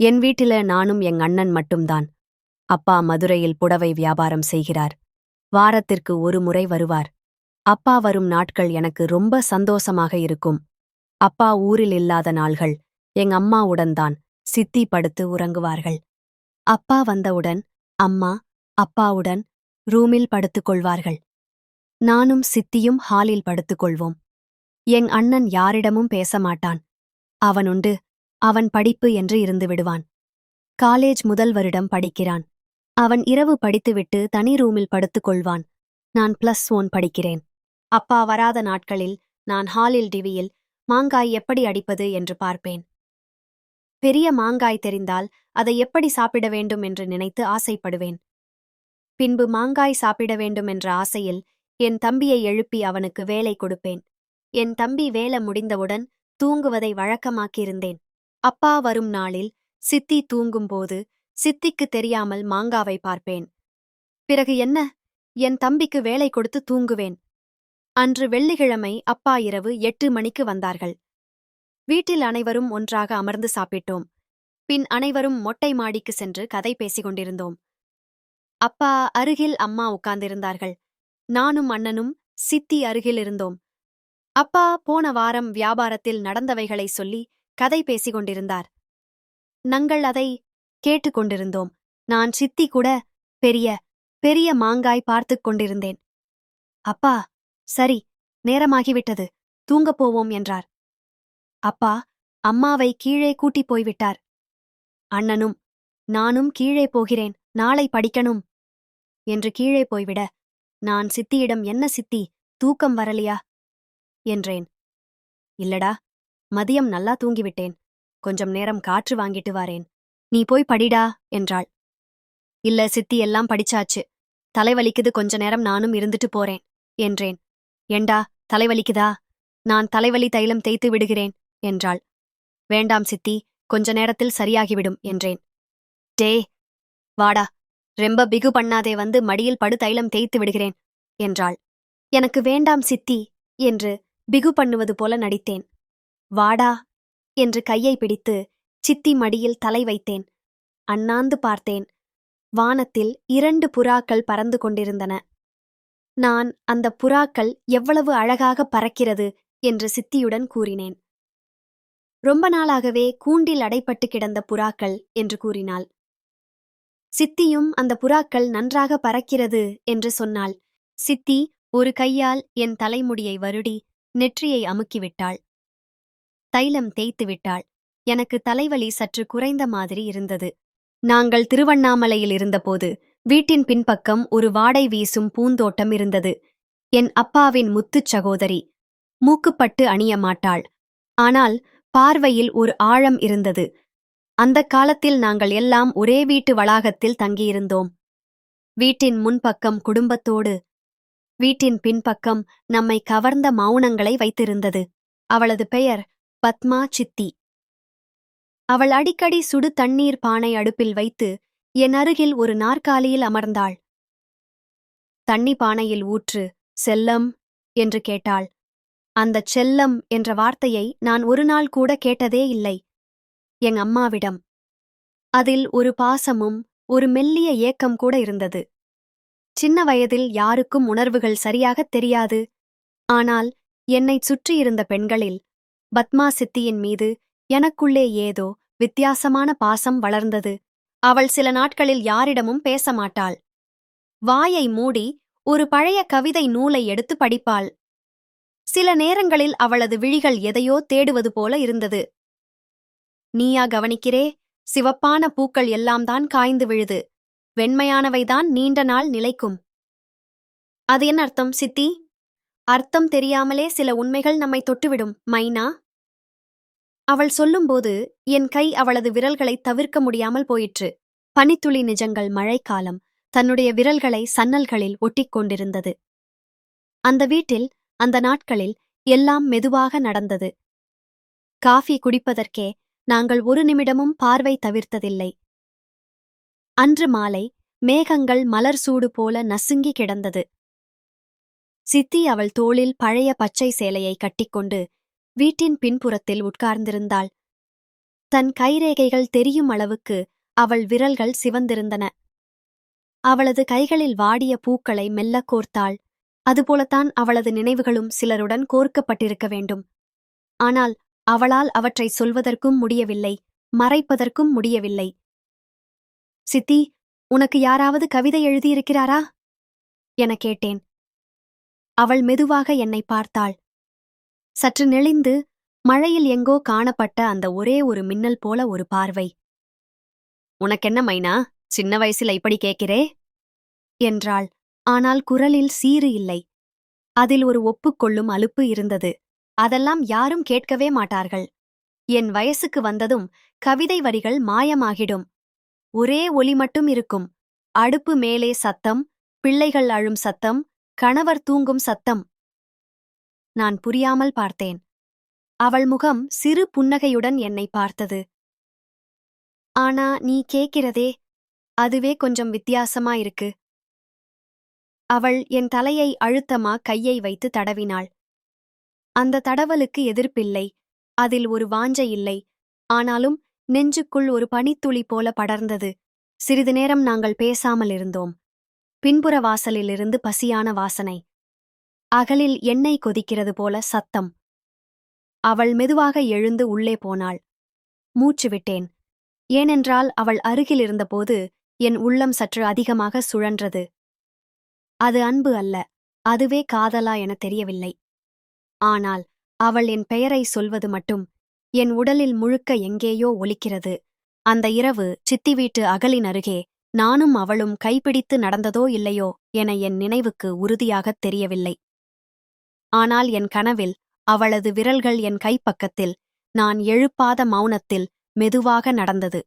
என் வீட்டில நானும் எங் அண்ணன் மட்டும்தான். அப்பா மதுரையில் புடவை வியாபாரம் செய்கிறார். வாரத்திற்கு ஒரு முறை வருவார். அப்பா வரும் நாட்கள் எனக்கு ரொம்ப சந்தோஷமாக இருக்கும். அப்பா ஊரில் இல்லாத நாள்கள் எங் அம்மாவுடன் தான் சித்தி படுத்து உறங்குவார்கள். அப்பா வந்தவுடன் அம்மா அப்பாவுடன் ரூமில் படுத்துக் கொள்வார்கள். நானும் சித்தியும் ஹாலில் படுத்துக் கொள்வோம். எங் அண்ணன் யாரிடமும் பேச மாட்டான். அவனுண்டு அவன் படிப்பு என்று இருந்து விடுவான். காலேஜ் முதல் வருடம் படிக்கிறான். அவன் இரவு படித்துவிட்டு தனி ரூமில் படுத்துக் கொள்வான். நான் பிளஸ் ஒன் படிக்கிறேன். அப்பா வராத நாட்களில் நான் ஹாலில் டிவியில் மாங்காய் எப்படி அடிப்பது என்று பார்ப்பேன். பெரிய மாங்காய் தெரிந்தால் அதை எப்படி சாப்பிட வேண்டும் என்று நினைத்து ஆசைப்படுவேன். பின்பு மாங்காய் சாப்பிட வேண்டும் என்ற ஆசையில் என் தம்பியை எழுப்பி அவனுக்கு வேலை கொடுப்பேன். என் தம்பி வேலை முடிந்தவுடன் தூங்குவதை வழக்கமாக்கியிருந்தேன். அப்பா வரும் நாளில் சித்தி தூங்கும்போது சித்திக்கு தெரியாமல் மாங்காவை பார்ப்பேன். பிறகு என்ன? என் தம்பிக்கு வேலை கொடுத்து தூங்குவேன். அன்று வெள்ளிக்கிழமை அப்பா இரவு எட்டு மணிக்கு வந்தார்கள். வீட்டில் அனைவரும் ஒன்றாக அமர்ந்து சாப்பிட்டோம். பின் அனைவரும் மொட்டை மாடிக்கு சென்று கதை பேசிக் கொண்டிருந்தோம். அப்பா அருகில் அம்மா உட்கார்ந்திருந்தார்கள். நானும் அண்ணனும் சித்தி அருகில் இருந்தோம். அப்பா போன வாரம் வியாபாரத்தில் நடந்தவைகளை சொல்லி கதை பேசிக் கொண்டிருந்தார் நாங்கள் அதை கேட்டுக் கொண்டிருந்தோம் நான் சித்தி கூட பெரிய பெரிய மாங்காய் பார்த்துக் கொண்டிருந்தேன். அப்பா சரி நேரமாகிவிட்டது. தூங்கப் போவோம் என்றார். அப்பா அம்மாவை கீழே கூட்டிப் போய்விட்டார். அண்ணனும் நானும் கீழே போகிறேன். நாளை படிக்கணும் என்று கீழே போய்விட நான் சித்தியிடம் என்ன சித்தி? தூக்கம் வரலையா? என்றேன். இல்லடா மதியம் நல்லா தூங்கிவிட்டேன். கொஞ்சம் நேரம் காற்று வாங்கிட்டு வாரேன். நீ போய் படிடா என்றாள். இல்ல சித்தி எல்லாம் படிச்சாச்சு. தலைவலிக்குது கொஞ்ச நேரம் நானும் இருந்துட்டு போறேன் என்றேன். ஏண்டா தலைவலிக்குதா? நான் தலைவலி தைலம் தேய்த்து விடுகிறேன் என்றாள். வேண்டாம் சித்தி கொஞ்ச நேரத்தில் சரியாகிவிடும் என்றேன். டே வாடா ரெம்ப பிகு பண்ணாதே வந்து மடியில் படு தைலம் தேய்த்து விடுகிறேன் என்றாள். எனக்கு வேண்டாம் சித்தி என்று பிகு பண்ணுவது போல நடித்தேன். வாடா என்று கையை பிடித்து சித்தி மடியில் தலை வைத்தேன். அண்ணாந்து பார்த்தேன். வானத்தில் இரண்டு புறாக்கள் பறந்து கொண்டிருந்தன. நான் அந்த புறாக்கள் எவ்வளவு அழகாக பறக்கிறது என்று சித்தியுடன் கூறினேன். ரொம்ப நாளாகவே கூண்டில் அடைப்பட்டு கிடந்த புறாக்கள் என்று கூறினாள். சித்தியும் அந்த புறாக்கள் நன்றாக பறக்கிறது என்று சொன்னாள். சித்தி ஒரு கையால் என் தலைமுடியை வருடி நெற்றியை அமுக்கிவிட்டாள். தைலம் தேய்த்து விட்டாள். எனக்கு தலைவலி சற்று குறைந்த மாதிரி இருந்தது. நாங்கள் திருவண்ணாமலையில் இருந்தபோது வீட்டின் பின்பக்கம் ஒரு வாடை வீசும் பூந்தோட்டம் இருந்தது. என் அப்பாவின் முத்துச் சகோதரி மூக்குப்பட்டு அணிய மாட்டாள். ஆனால் பார்வையில் ஒரு ஆழம் இருந்தது. அந்த காலத்தில் நாங்கள் எல்லாம் ஒரே வீட்டு வளாகத்தில் தங்கியிருந்தோம். வீட்டின் முன்பக்கம் குடும்பத்தோடு வீட்டின் பின்பக்கம் நம்மை கவர்ந்த மௌனங்களை வைத்திருந்தது. அவளது பெயர் பத்மா சித்தி அவள் அடிக்கடி சுடு தண்ணீர் பானை அடுப்பில் வைத்து என் அருகில் ஒரு நாற்காலியில் அமர்ந்தாள். தண்ணி பானையில் ஊற்று செல்லம் என்று கேட்டாள். அந்தச் செல்லம் என்ற வார்த்தையை நான் ஒரு நாள் கூட கேட்டதே இல்லை. எங் அம்மாவிடம். அதில் ஒரு பாசமும் ஒரு மெல்லிய ஏக்கம் கூட இருந்தது. சின்ன வயதில் யாருக்கும் உணர்வுகள் சரியாகத் தெரியாது. ஆனால் என்னைச் சுற்றியிருந்த பெண்களில் பத்மா சித்தியின் மீது எனக்குள்ளே ஏதோ வித்தியாசமான பாசம் வளர்ந்தது. அவள் சில நாட்களில் யாரிடமும் பேச மாட்டாள் வாயை மூடி ஒரு பழைய கவிதை நூலை எடுத்து படிப்பாள். சில நேரங்களில் அவளது விழிகள் எதையோ தேடுவது போல இருந்தது. நீயா கவனிக்கிறே சிவப்பான பூக்கள் எல்லாம் தான் காய்ந்து விழுது. வெண்மையானவைதான் நீண்ட நாள் நிலைக்கும். அது என்ன அர்த்தம் சித்தி? அர்த்தம் தெரியாமலே சில உண்மைகள் நம்மை தொட்டுவிடும் மைனா? அவள் சொல்லும்போது என் கை அவளது விரல்களை தவிர்க்க முடியாமல் போயிற்று. பனித்துளி நிஜங்கள் மழைக்காலம் தன்னுடைய விரல்களை சன்னல்களில் ஒட்டிக் கொண்டிருந்தது. அந்த வீட்டில் அந்த நாட்களில் எல்லாம் மெதுவாக நடந்தது. காஃபி குடிப்பதற்கே நாங்கள் ஒரு நிமிடமும் பார்வை தவிர்த்ததில்லை. அன்று மாலை மேகங்கள் மலர் சூடு போல நசுங்கி கிடந்தது. சித்தி அவள் தோளில் பழைய பச்சை சேலையை கட்டிக்கொண்டு வீட்டின் பின்புறத்தில் உட்கார்ந்திருந்தாள். தன் கைரேகைகள் தெரியும் அளவுக்கு அவள் விரல்கள் சிவந்திருந்தன. அவளது கைகளில் வாடிய பூக்களை மெல்லக் கோர்த்தாள். அதுபோலத்தான் அவளது நினைவுகளும் சிலருடன் கோர்க்கப்பட்டிருக்க வேண்டும். ஆனால் அவளால் அவற்றை சொல்வதற்கும் முடியவில்லை மறைப்பதற்கும் முடியவில்லை. சித்தி உனக்கு யாராவது கவிதை எழுதியிருக்கிறாரா? என கேட்டேன். அவள் மெதுவாக என்னை பார்த்தாள். சற்று நெளிந்து மழையில் எங்கோ காணப்பட்ட அந்த ஒரே ஒரு மின்னல் போல ஒரு பார்வை. உனக்கென்ன மைனா? சின்ன வயசுல இப்படி கேட்கிறே? என்றாள். ஆனால் குரலில் சீறு இல்லை. அதில் ஒரு ஒப்புக்கொள்ளும் அலுப்பு இருந்தது. அதெல்லாம் யாரும் கேட்கவே மாட்டார்கள். என் வயசுக்கு வந்ததும் கவிதை வரிகள் மாயமாகிடும். ஒரே ஒலி மட்டும் இருக்கும். அடுப்பு மேலே சத்தம் பிள்ளைகள் அழும் சத்தம் கணவர் தூங்கும் சத்தம். நான் புரியாமல் பார்த்தேன். அவள் முகம் சிறு புன்னகையுடன் என்னை பார்த்தது. ஆனா நீ கேக்கிறதே அதுவே கொஞ்சம் வித்தியாசமா இருக்கு. அவள் என் தலையை அழுத்தமா கையை வைத்து தடவினாள். அந்த தடவலுக்கு எதிர்ப்பில்லை. அதில் ஒரு வாஞ்சை இல்லை. ஆனாலும் நெஞ்சுக்குள் ஒரு பனித்துளி போல படர்ந்தது. சிறிது நேரம் நாங்கள் பேசாமல் இருந்தோம். பின்புற வாசலிலிருந்து பசியான வாசனை. அகலில் எண்ணெய் கொதிக்கிறது போல சத்தம். அவள் மெதுவாக எழுந்து உள்ளே போனாள். மூச்சு விட்டேன். ஏனென்றால் அவள் அருகில் இருந்தபோது என் உள்ளம் சற்று அதிகமாக சுழன்றது. அது அன்பு அல்ல. அதுவே காதலா என தெரியவில்லை. ஆனால் அவள் என் பெயரை சொல்வது மட்டும் என் உடலில் முழுக்க எங்கேயோ ஒலிக்கிறது. அந்த இரவு சித்தி வீட்டு அகலின் அருகே நானும் அவளும் கைப்பிடித்து நடந்ததோ இல்லையோ என என் நினைவுக்கு உறுதியாகத் தெரியவில்லை. ஆனால் என் கனவில் அவளது விரல்கள் என் கைப்பக்கத்தில் நான் எழுப்பாத மௌனத்தில் மெதுவாக நடந்தது.